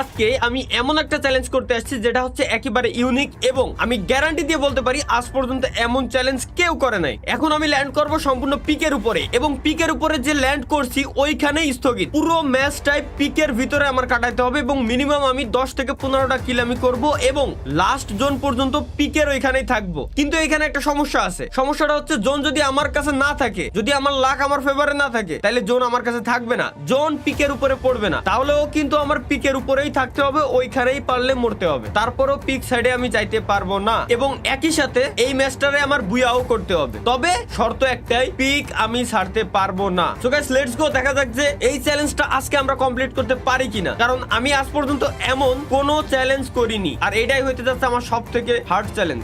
আজকে আমি এমন একটা চ্যালেঞ্জ করতে আসছি যেটা হচ্ছে একেবারে ইউনিক এবং আমি গ্যারান্টি দিয়ে বলতে পারি আজ পর্যন্ত এমন চ্যালেঞ্জ কেউ করে নাই। এখন আমি ল্যান্ড করব সম্পূর্ণ পিকের উপরে এবং পিকের উপরে যে ল্যান্ড করছি ওইখানেই স্থগিত। পুরো ম্যাচটাই পিকের ভিতরে আমার কাটাইতে হবে এবং মিনিমাম আমি দশ থেকে পনেরোটা কিল আমি করব এবং লাস্ট জোন পর্যন্ত পিকের ওইখানেই থাকব। কিন্তু এখানে একটা সমস্যা আছে। সমস্যাটা হচ্ছে জোন যদি আমার কাছে না থাকে, যদি আমার লাখ আমার ফেভারে না থাকে, তাহলে জোন আমার কাছে থাকবে না। জোন পিকের উপরে পড়বে না। তাহলেও কিন্তু আমার পিকের উপরেই থাকতে হবে, ওইখানেই পারলে মরতে হবে। তারপরও পিক সাইডে আমি যাইতে পারব না। এবং একই সাথে এই ম্যাচটারে আমার বুয়াও করতে হবে। তবে শর্ত একটাই পিক আমি ছাড়তে পারব না। সো গাইস লেটস গো দেখা যাক যে এই চ্যালেঞ্জটা আজকে আমরা কমপ্লিট করতে পারি কিনা। কারণ আমি আজ পর্যন্ত এমন কোনো চ্যালেঞ্জ করিনি। আর এটাই হইতে যাচ্ছে আমার সব থেকে হার্ড চ্যালেঞ্জ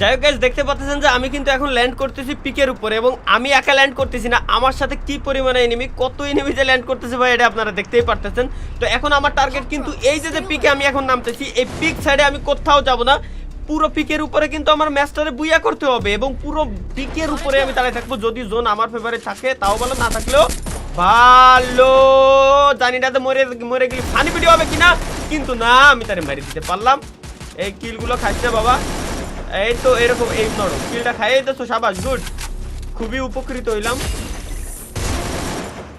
যাই হোক দেখতে পাচ্ছেন যে আমি কিন্তু এখন ল্যান্ড করতেছি পিকের উপরে এবং আমি একা ল্যান্ড করতেছি না। আমার সাথে কি পরিমাণে এনিমি কত এনিমি যে ল্যান্ড করতেছে ভাই, এটা আপনারা দেখতেই পারতেছেন। তো এখন আমার টার্গেট কিন্তু এই যে যে পিকে আমি এখন নামতেছি, এই পিক সাইডে আমি কোথাও যাব না। পুরো পিকের উপরে কিন্তু আমার ম্যাচটারে বুইয়া করতে হবে এবং পুরো পিকের উপরে আমি দাঁড়িয়ে থাকব। যদি জোন আমার ফেভারে থাকে, তাও ভালো না থাকলেও ভালো। জানি না মরে মরে গেলে ফানি ভিডিও হবে কিনা, কিন্তু না, আমি তারে মারি দিতে পারলাম। এই কিলগুলো খাইছে বাবা। এই তো এরকম, এই নরম কিলটা খাইয়ে দিতেছো, সাবাস, গুড। খুবই উপকৃত হইলাম।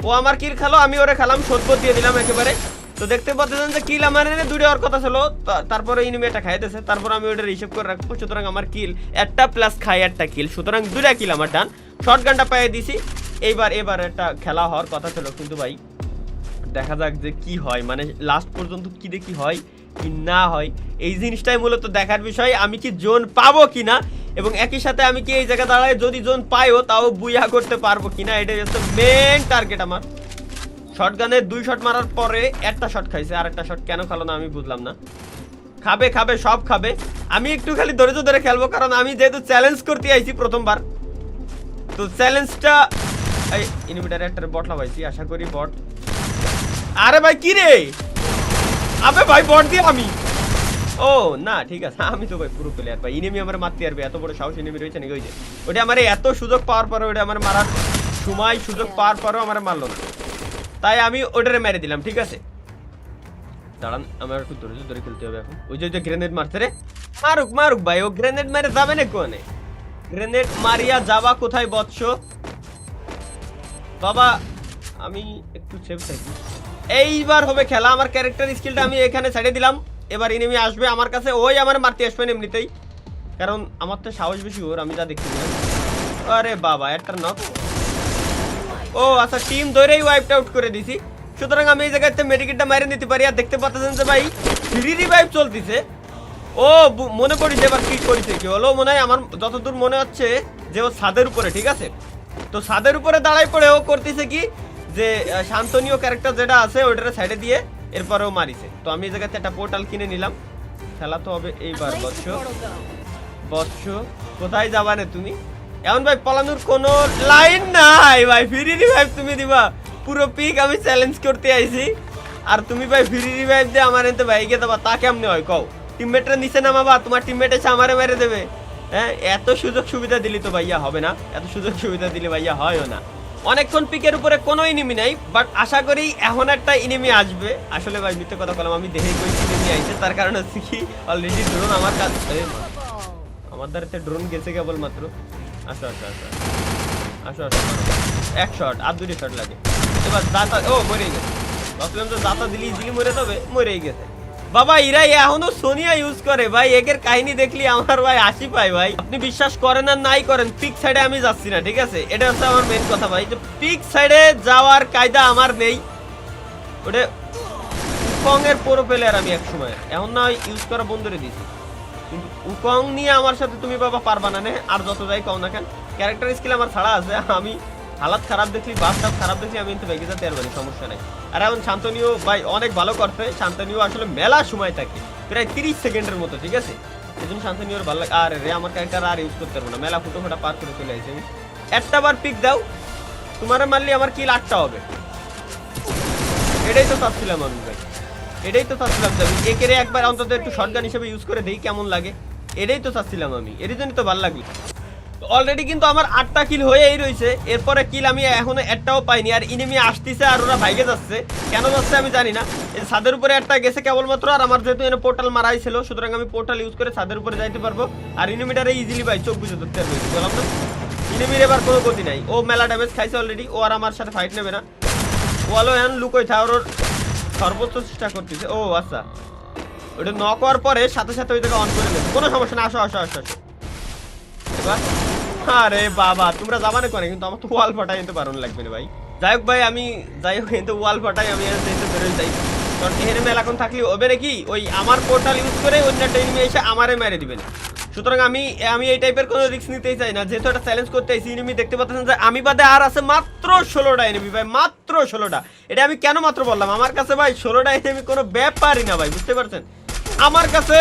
ও আমার কিল খেলো, আমি ওরে খেলাম সদবোধ দিয়ে দিলাম একেবারে। তো দেখতে পাচ্ছেন যে কিল আমার এনে দুটো হওয়ার কথা ছিল তারপরে ইনিমি একটা খাইতেছে তারপর আমি ওটা রিসিভ করে রাখব, সুতরাং আমার কিল একটা প্লাস খাই একটা কিল সুতরাং দুটা কিল আমার ডান শর্ট গানটা পাইয়ে দিছি এইবার, এবার একটা খেলা হওয়ার কথা ছিল, কিন্তু ভাই, দেখা যাক যে কি হয় মানে লাস্ট পর্যন্ত কি দেখি হয়। কি না হয়, এই জিনিসটাই মূলত দেখার বিষয়, আমি কি জোন পাবো কিনা? এবং একই সাথে আমি কি এই জায়গা দাঁড়ায় যদি জোন পাইও, তাও বুইয়া করতে পারব কিনা? এটাই হচ্ছে মেন টার্গেট আমার। শর্ট গানের দুই শট মারার পরে একটা শট খাইছে, আর একটা শট কেন খেলো না আমি বুঝলাম না। খাবে খাবে, সব খাবে। আমি একটু খালি ধরে ধৈর্য ধরে খেলব, কারণ আমি যেহেতু চ্যালেঞ্জ করতে আইছি প্রথমবার। তো চ্যালেঞ্জটা এই ইনভিটারে একটা বট লাগাইছি, আশা করি বট আরে ভাই, কি রে? আবে ভাই বট দিয়ে আমি। ও, না, ঠিক আছে, আমি তো ভাই পুরো প্লেয়ার ভাই ইনিমি আমার মারতে পারবে, এত বড় সাহস ইনিমি রয়েছে নাকি ওই যে, ওটা আমার এত সুযোগ পাওয়ার পরে ওটা আমার মারার সময়, সুযোগ পাওয়ার পরেও আমার মারলো না। তাই আমি ওটারে মেরে দিলাম, ঠিক আছে? দাঁড়ান, আমার একটু ধৈর্য ধরে খেলতে হবে এখন। ওই যে যে গ্রেনেড মারছে রে। মারুক মারুক ভাই, ও গ্রেনেড মেরে যাবে না কোনে? গ্রেনেড মারিয়া যাবা কোথায় বৎস? বাবা, আমি একটু সেফ থাকি। এইবার হবে খেলা। আমার ক্যারেক্টার স্কিলটা আমি এখানে ছেড়ে দিলাম। এবার ইনিমি আসবে আমার কাছে। ওই আমার মারতে আসবেন এমনিতেই। কারণ আমার তো সাহস বেশি ওর, আমি যা দেখছি আরে বাবা, একটা নক ও আচ্ছা টিম ধরেই ওয়াইপ আউট করে দিছি। সুতরাং আমি এই জায়গাতে মেডিকেটটা মেরে নিতে পারি। আর দেখতে পাচ্ছেন যে ভাই ফ্রি রিভাইভ চলতেছে। ও মনে পড়িছে এবার কি করেছে, কি হলো? মনে হয় আমার যতদূর মনে হচ্ছে যে ও ছাদের উপরে, ঠিক আছে? তো ছাদের উপরে দাঁড়াই পড়ে ও করতেছে কি? যে শান্তনীয় ক্যারেক্টার যেটা আছে ওইটার সাইডে দিয়ে এরপরেও মারিছে। তো আমি এই জায়গাতে একটা পোর্টাল কিনে নিলাম। খেলা তো হবে এইবার বৎস। বৎস কোথায় যাবা রে তুমি? এমন ভাই পলানোর কোনো লাইন নাই ভাই ফ্রি রিভাইভ তুমি দিবা। পুরো পিক আমি চ্যালেঞ্জ করতে আইছি। আর তুমি ভাই ফ্রি রিভাইভ দিয়ে আমার এতে ভাইকে দেবা তা কেমনে হয় কও? টিমমেটরা নিচে নামাবা তোমার টিমমেট এসে আমারে মেরে দেবে। হ্যাঁ এত সুযোগ সুবিধা দিলি তো ভাইয়া হবে না। এত সুযোগ সুবিধা দিলে ভাইয়া হয়ও না। অনেকক্ষণ পিকের উপরে কোনো ইনিমি নাই বাট আশা করি এখন একটা ইনিমি আসবে। আসলে ভাই, মিথ্যে কথা বললাম, আমি দেখেই কই ইনিমি আইছে, তার কারণ হচ্ছে কি অলরেডি ড্রোন আমার কাছে আমার দ্বারাতে ড্রোন গেছে কেবলমাত্র। আসো আসো আসো আসো আসো এক শট আর দুটি শট লাগে। এবার দাতা ও মরে গেছে। ভাবছিলাম তো দাতা দিলি ইজিলি মরে যাবে, মরেই গেছে। বাবা ইরা এখনও সোনিয়া ইউজ করে। ভাই, একের কাহিনী দেখলি আমার ভাই হাসি পায়, ভাই। আপনি বিশ্বাস করেন আর নাই করেন পিক সাইডে আমি যাচ্ছি না, ঠিক আছে? এটা হচ্ছে আমার মেন কথা, ভাই। যে পিক সাইডে যাওয়ার কায়দা আমার নেই। ওটা উকং এর পুরো প্লেয়ার আমি এক সময় এখন না ইউজ করা বন্ধ করে দিয়েছি। কিন্তু উকং নিয়ে আমার সাথে তুমি বাবা পারবা নে আর যত যাই কও না কেন ক্যারেক্টার স্কিল আমার ছাড়া আছে। আমি হালাত খারাপ দেখলি বাস্তব খারাপ দেখলি, আমি কিন্তু বেগে যেতে পারব সমস্যা নাই। আর এখন শান্তনীয় ভাই অনেক ভালো করছে শান্তনীয় আসলে মেলা সময় থাকে, প্রায় তিরিশ সেকেন্ডের মতো, ঠিক আছে? এই জন্য শান্তনীয়র ভালো লাগে আর রে, আমার ক্যারেক্টার আর ইউজ করতে পারব না। মেলা ফুটো ফোটা পার করে চলে আসি আমি। একটা বার পিক দাও, তোমার মারলে আমার কিল আটটা হবে। এটাই তো চাচ্ছিলাম আমি ভাই। এটাই তো চাচ্ছিলাম যে আমি একেরে একবার অন্তত একটু শর্টগান হিসেবে ইউজ করে দেই, কেমন লাগে। এটাই তো চাচ্ছিলাম আমি। এর জন্য তো ভালো লাগল। অলরেডি কিন্তু আমার আটটা কিল হয়েই রয়েছে এরপরে কিল আমি এখনও একটাও পাইনি। আর ইনিমি আসতেছে আর ওরা ভাইগে যাচ্ছে। কেন যাচ্ছে আমি জানি না। ছাদের উপরে একটা গেছে কেবলমাত্র আর আমার যেহেতু এনে পোর্টাল মারাই ছিল, সুতরাং আমি পোর্টাল ইউজ করে ছাদের উপরে যাইতে পারব। আর ইনিমিটারে ইজিলি ভাই চোখ বুঝে ধরতে পারবে বললাম না? ইনিমির এবার কোনো গতি নাই। ও মেলা ড্যামেজ খাইছে অলরেডি ও আর আমার সাথে ফাইট নেবে না। ওয়ালো হ্যান লুকোই থা ওর সর্বোচ্চ চেষ্টা করতেছে। ও আচ্ছা। ওটা নক হওয়ার পরে সাথে সাথে ওই জায়গা অন করে দেবে। কোনো সমস্যা না আসো আসো আসো আসো। এবার আরে বাবা, তোমরা জামানে করে কিন্তু আমার তো ওয়াল ফাটাই নিতে পারো লাগবে না ভাই। যাই হোক ভাই, আমি যাই হোক, কিন্তু ওয়াল ফাটাই আমি যেতে বেরোয় যাই কারণ এখানে মেলা এখন থাকলে হবে নাকি? ওই আমার পোর্টাল ইউজ করে অন্য একটা enemy এসে আমারে মেরে দিবেন। সুতরাং আমি আমি এই টাইপের কোনো রিস্ক নিতেই চাই না। যেহেতু একটা চ্যালেঞ্জ করতে আইসি এনিমি দেখতে পাচ্ছেন যে আমি বাদে আর আছে মাত্র ষোলোটা এনিমি ভাই, মাত্র ষোলোটা। এটা আমি কেন মাত্র বললাম? আমার কাছে ভাই, ষোলোটা এনিমি কোনো ব্যাপারই না ভাই, বুঝতে পারছেন? আমার কাছে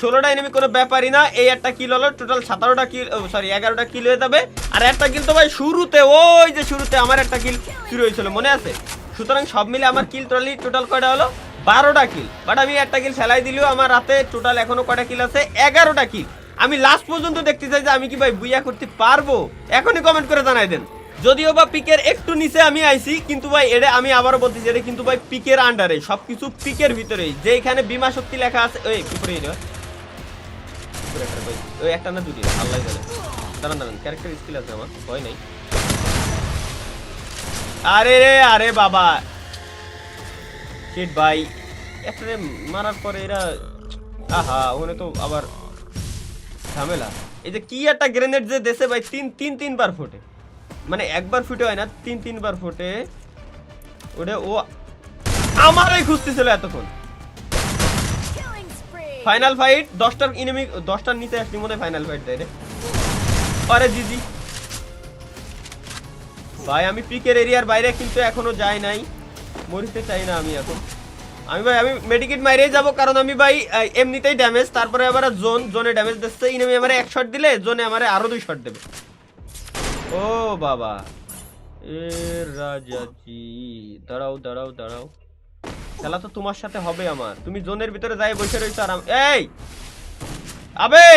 ষোলোটা এনিমি কোনো ব্যাপারই না। এই একটা কিল হলো টোটাল সতেরোটা কিল সরি এগারোটা কিল হয়ে যাবে। আর একটা কিল তো ভাই শুরুতে, ওই যে শুরুতে আমার একটা কিল শুরু হয়েছিল, মনে আছে? সুতরাং সব মিলে আমার কিল টোটালি টোটাল কয়টা হলো? বারোটা কিল বাট আমি একটা কিল ফেলাই দিলেও আমার রাতে টোটাল এখনও কয়টা কিল আছে? এগারোটা কিল আমি লাস্ট পর্যন্ত দেখতে চাই যে আমি কি ভাই বুইয়া করতে পারব? এখনই কমেন্ট করে জানাই দেন। যদিও বা পিকের একটু নিচে আমি আইছি, কিন্তু ভাই এটা আমি আবারও বলতেছি এটা কিন্তু ভাই পিকের আন্ডারে সবকিছু পিকের ভিতরেই। যেখানে বিমা শক্তি লেখা আছে ওই একটা ভাই ওই একটা না দুটি আল্লাহ জানে। দাঁড়ান দাঁড়ান ক্যারেক্টার স্কিল আছে আমার। ভয় নাই। আরে রে, আরে বাবা। শিট ভাই। একটা মারার পরে এরা আহা, ওখানে তো আবার ঝামেলা। এই যে কি একটা গ্রেনেড যে দেশে ভাই, তিন তিন, তিনবার ফোটে। মানে একবার ফুটে হয় না, তিন, তিনবার ফোটে। ওটা ও আমারই খুঁজতেছিল এতক্ষণ. ফাইনাল ফাইট দশটার ইনিমি দশটার নিচে আসলি মনে ফাইনাল ফাইট দেয় রে। আরে জি জি ভাই, আমি পিকের এরিয়ার বাইরে কিন্তু এখনও যাই নাই। মরিতে চাই না আমি এখন। আমি ভাই, আমি মেডিকেট মাইরেই যাব, কারণ আমি ভাই এমনিতেই ড্যামেজ তারপরে আবার জোন জোনে ড্যামেজ দিচ্ছে। ইনিমি আমারে এক শট দিলে জোনে আমারে আরও দুই শট দেবে। ও বাবা। এ রাজাজি দাঁড়াও দাঁড়াও দাঁড়াও। খেলা তো তোমার সাথে হবে আমার। তুমি জোনের ভিতরে যাই বসে রয়েছো আরাম এই! আবে!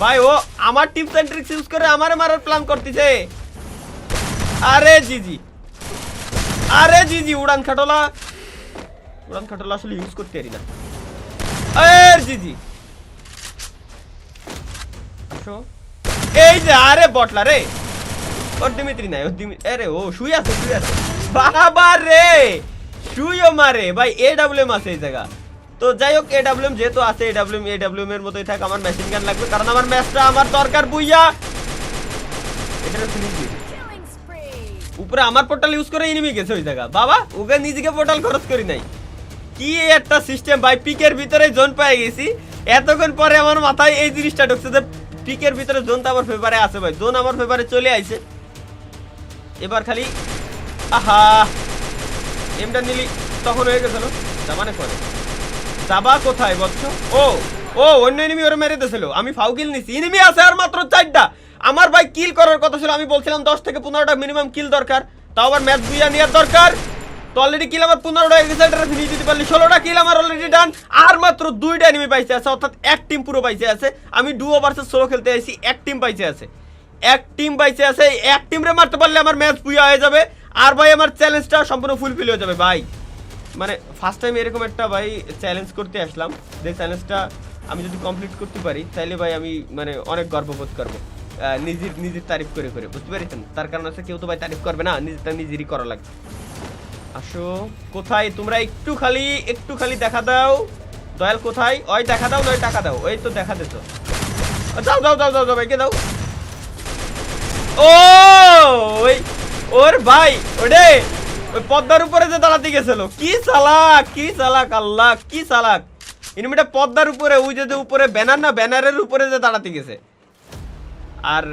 ভাই, ও আমার টিপস এন্ড ট্রিক্স ইউজ করে আমারে মারার প্ল্যান করতেছে। আরে জিজি। আরে জিজি, উড়ান খাটোলা। উড়ান খাটোলা আসলে ইউজ করতে পারি না। এর জিজি। আসো। এই যে, আরে বটলা রে। ওর দিমিত্রি নাই, ওর দিমি আরে ও শুই আছে শুই আছে। বাবা রে! শুইও মারে। ভাই এ ডাব্লিউএম আছে এই জায়গা। তো যাই হোক এ ডাব্লিউএম যেহেতু আছে এ ডাব্লিউএম এ ডাব্লিউএম এর মতোই থাক আমার মেশিন গান লাগবে কারণ আমার ম্যাচটা আমার দরকার বুইয়া। এটা ফিনিশ. উপরে আমার পোর্টাল ইউজ করে এনিমি গেছে ওই জায়গা। বাবা ওকে নিজেকে পোর্টাল খরচ করি নাই। কি একটা সিস্টেম ভাই পিকের ভিতরে জোন পেয়ে গেছি। এতক্ষণ পরে আমার মাথায় এই জিনিসটা ঢুকছে যে পিকের ভিতরে জোন তো আমার ফেভারে আছে ভাই। জোন আমার ফেভারে চলে আইছে। এবার খালি আহা! এমটা নিলি, তখন হয়ে গেছিল জামানে করে যাবা কোথায় বলছ ও ও, অন্য এনিমি ওরে মেরে দিয়েছিল। আমি ফাউ কিল নিছি। এনিমি আছে আর মাত্র চারটা। আমার ভাই কিল করার কথা ছিল, আমি বলছিলাম দশ থেকে পনেরোটা মিনিমাম কিল দরকার। তাও আবার ম্যাচ বুইয়া নেওয়ার দরকার। তো অলরেডি কিল আমার পনেরোটা হয়ে গেছে এটা ফিনিশ দিতে পারলি। ষোলোটা কিল আমার অলরেডি ডান আর মাত্র দুইটা এনিমি পাইছে আছে, অর্থাৎ এক টিম পুরো পাইছে আছে। আমি ডুও ভার্সেস সোলো খেলতে আইছি, এক টিম পাইছে আছে। এক টিম পাইছে আছে এক টিম রে মারতে পারলে আমার ম্যাচ বুইয়া হয়ে যাবে। আর ভাই, আমার চ্যালেঞ্জটা সম্পূর্ণ ফুলফিল হয়ে যাবে, ভাই। মানে ফার্স্ট টাইম এরকম একটা, ভাই চ্যালেঞ্জ করতে আসলাম। যে চ্যালেঞ্জটা আমি যদি কমপ্লিট করতে পারি তাহলে ভাই, আমি মানে অনেক গর্ববোধ করব। নিজের নিজের তারিফ করে করে। বুঝতে পেরেছেন? তার কারণ আছে কেউ তো ভাই তারিফ করবে না নিজেরটা নিজেরই করা লাগবে। আসো, কোথায়? তোমরা একটু খালি একটু খালি দেখা দাও। দয়াল, কোথায়? ওই দেখা দাও নয় টাকা দাও। ওই তো দেখা দিত। যাও যাও যাও যাও যাও ভাইকে দাও। ও! ওর ভাই, ওরে, ওই পদ্মার উপরে যে দাঁড়াতে গেছিল। কি চালাক কি চালাক, আল্লাহ, কি চালাক। ইনিমিটা পদ্মার উপরে, ওই যে উপরে, ব্যানার না, ব্যানারের উপরে যে দাঁড়াতে গেছে। আর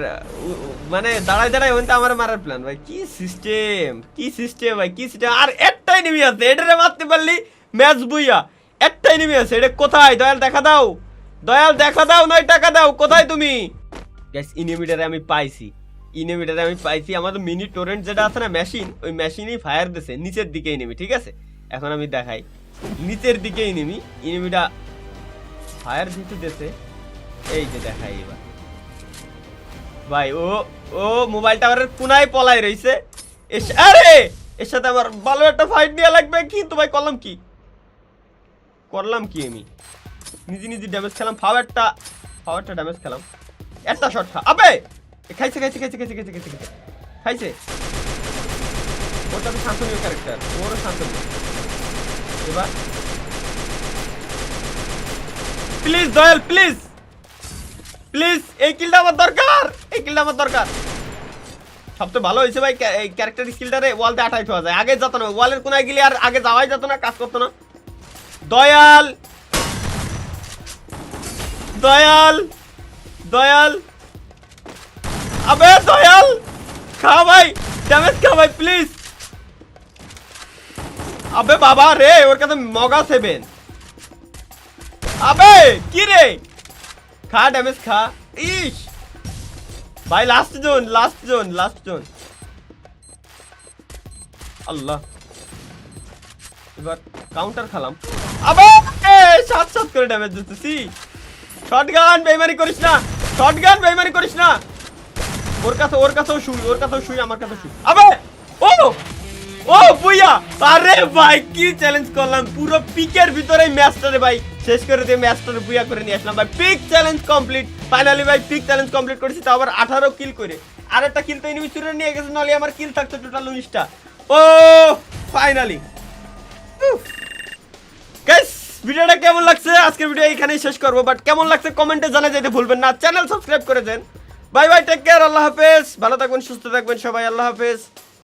মানে দাঁড়ায় দাঁড়ায় ওইটা আমার মারার প্ল্যান ভাই। কি সিস্টেম কি সিস্টেম ভাই, কি সিস্টেম আর একটাই নেমে আছে, এটারে মারতে পারলি ম্যাচ বুইয়া। একটাই নেমে আছে, এটা কোথায়? দয়াল, দেখা দাও। দয়াল, দেখা দাও, নয়, টাকা দাও। কোথায় তুমি? গ্যাস ইনিমিটারে আমি পাইছি। ইনিমিটারে আমি পাইছি, আমাদের মিনি টোরেন্ট যেটা আছে না মেশিন ওই মেশিনই ফায়ার দিছে, নিচের দিকে ইনিমি ঠিক আছে? এখন আমি দেখাই। নিচের দিকে ইনিমি ইনিমিটা ফায়ার দিতে দেছে, এই যে দেখাই এবার। ভাই, ও ও মোবাইল টাওয়ারের কোনায় পলাই এস- আরে! এর সাথে আমার ভালো একটা ফাইট নেওয়া লাগবে কিন্তু ভাই করলাম কি? করলাম কি আমি? নিজে নিজে ড্যামেজ খেলাম ফাও একটা ফাও একটা ড্যামেজ খেলাম। একটা শট খা। আবে! খাইছে খাইছে খাইছে খাইছে খাইছে খাইছে খাইছে। খাইছে। ওটা তো শান্তনীয় ক্যারেক্টার ওরও শান্তনীয় এবার? প্লিজ দয়াল প্লিজ প্লিজ এই কিলটা আমার দরকার! এই কিলটা আমার দরকার! সবচেয়ে ভালো হয়েছে ভাই এই ক্যারেক্টার স্কিলটারে ওয়ালতে আটাই পাওয়া যায়। আগে যেত না ওয়ালের কোনায় গেলে আর আগে যাওয়াই যেত না, কাজ করতো না। দয়াল! দয়াল! দয়াল! अबे सोयल खा भाई डैमेज खा भाई प्लीज अबे बाबा रे और कहते मौका से बेन अबे की रे खा डैमेज खा ईश भाई last zone last zone last zone আল্লাহ काउंटर কাউন্টার अबे আবে সাত সাত করে ড্যামেজ দিতেছি শর্ট গান বেইমানি করিস না শর্ট গান বেইমানি করিস না ওর কাছে, ওর কাছেও শুই, ওর কাছেও শুই, আমার কাছেও শুই। আবে! ও! ও বুইয়া আরে ভাই, কি চ্যালেঞ্জ করলাম? পুরো পিকের ভিতরে ম্যাচটারে ভাই। শেষ করে দিয়ে ম্যাচটারে বুইয়া করে নিয়ে আসলাম। ভাই পিক চ্যালেঞ্জ কমপ্লিট ফাইনালি ভাই পিক চ্যালেঞ্জ কমপ্লিট করেছি, তাও আবার আঠারো কিল করে। আর একটা কিল তো এনিমি চুরে নিয়ে গেছে, নাহলে আমার কিল থাকতো টোটাল উনিশটা। ও ফাইনালি গাইস ভিডিওটা কেমন লাগছে? আজকের ভিডিও এখানেই শেষ করব বাট কেমন লাগছে কমেন্টে জানা যেতে ভুলবেন না। চ্যানেল সাবস্ক্রাইব করে দেন। বাই বাই টেক কেয়ার আল্লাহ হাফেজ ভালো থাকবেন সুস্থ থাকবেন সবাই আল্লাহ হাফেজ।